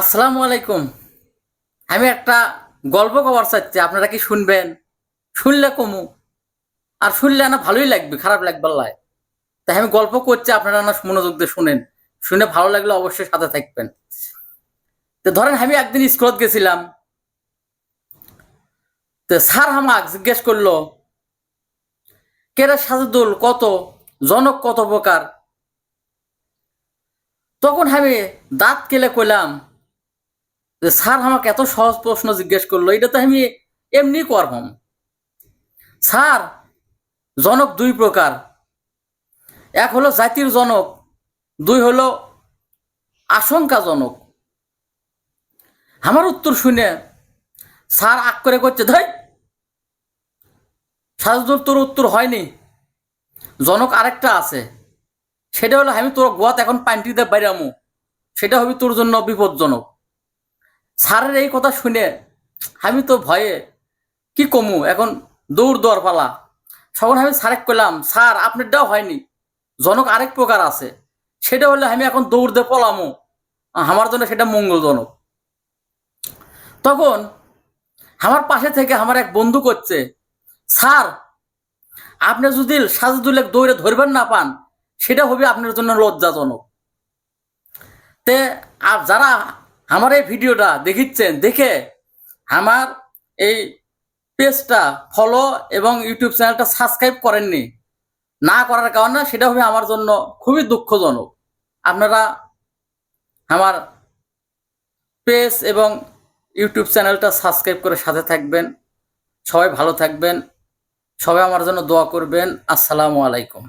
আসসালামু আলাইকুম। আমি একটা গল্প কবার চাচ্ছি, আপনারা কি শুনবেন? শুনলে কমু। আর শুনলে না ভালোই লাগবে, খারাপ লাগবে লাই। তাই আমি গল্প করছি, আপনারা না মনোযোগ দিয়ে শুনেন। শুনে ভালো লাগলে অবশ্যই সাথে থাকবেন। তো ধরেন আমি একদিন স্কুলত গেছিলাম। তো স্যার আমাক জিজ্ঞেস করল কেরা সাজুদুল, কত? জনক কত প্রকার? তখন আমি দাঁত কেলে কইলাম যে স্যার আমাকে এত সহজ প্রশ্ন জিজ্ঞেস করল, এটা তো আমি এমনি করবাম স্যার, জনক দুই প্রকার। এক হলো জাতির জনক, দুই হলো আশঙ্কাজনক। আমার উত্তর শুনে স্যার আগ করে করছে, ধই! সাজদুল তোর উত্তর হয়নি। জনক আরেকটা আছে। সেটা হলো, আমি তোর গোয়াত এখন পান্টিতে বাইরামু সেটা হবে তোর জন্য বিপজ্জনক। স্যারের এই কথা শুনে আমি তো ভয়ে কি কমু? এখন দৌড় দৌড় পালা। তখন আমি স্যারেক কইলাম, স্যার, আপনারটাও হয়নি। জনক আরেক প্রকার আছে। সেটা হলে আমি এখন দৌড় দিয়ে পলামো। আমার জন্য সেটা মঙ্গলজনক। তখন আমার পাশে থেকে আমার এক বন্ধু করছে, স্যার, আপনি যদি সাজদুলে দৌড়ে ধরবেন না পান, সেটা হবে আপনার জন্য লজ্জাজনক। তে আর যারা আমার এই ভিডিওটা দেখিচ্ছেন, দেখে আমার এই পেজটা ফলো এবং ইউটিউব চ্যানেলটা সাবস্ক্রাইব করেননি। না করার কারণে সেটা হবে আমার জন্য খুবই দুঃখজনক। আপনারা আমার পেজ এবং ইউটিউব চ্যানেলটা সাবস্ক্রাইব করে সাথে থাকবেন। সবাই ভালো থাকবেন। সবাই আমার জন্য দোয়া করবেন। আসসালামু আলাইকুম।